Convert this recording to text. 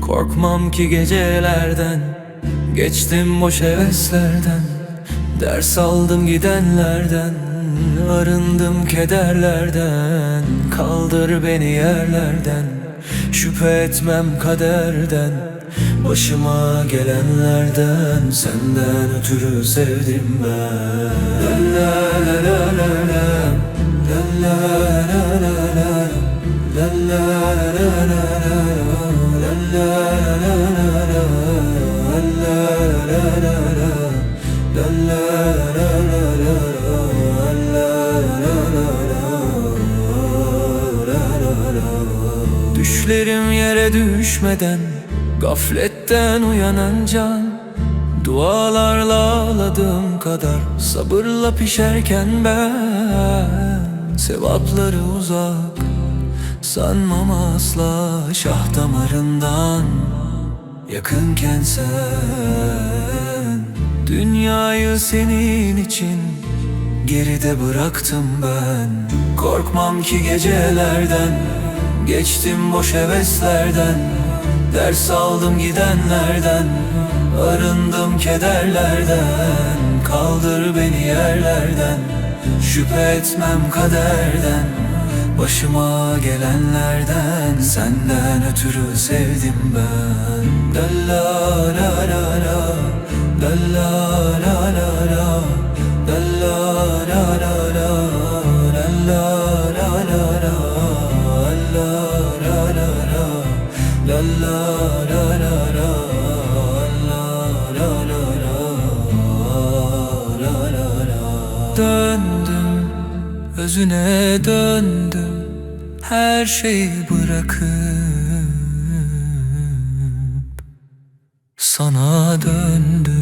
Korkmam ki gecelerden Geçtim boş heveslerden. Ders aldım gidenlerden Arındım kederlerden. Kaldır beni yerlerden Şüphe etmem kaderden. Başıma gelenlerden Senden ötürü sevdim ben. La la la la Düşlerim yere düşmeden Gafletten uyanınca Dualarla ağladığım kadar Sabırla pişerken ben Sevapları uzak Sanmam asla şah damarından. Yakınken sen Dünyayı senin için Geride bıraktım ben. Korkmam ki gecelerden Geçtim boş heveslerden. Ders aldım gidenlerden Arındım kederlerden. Kaldır beni yerlerden Şüphe etmem kaderden Başıma gelenlerden Senden ötürü sevdim ben La la la la la La la la la la La la la la la La la la la la La la la la La la la la la La özüne döndüm her şeyi bırakıp. Sana döndüm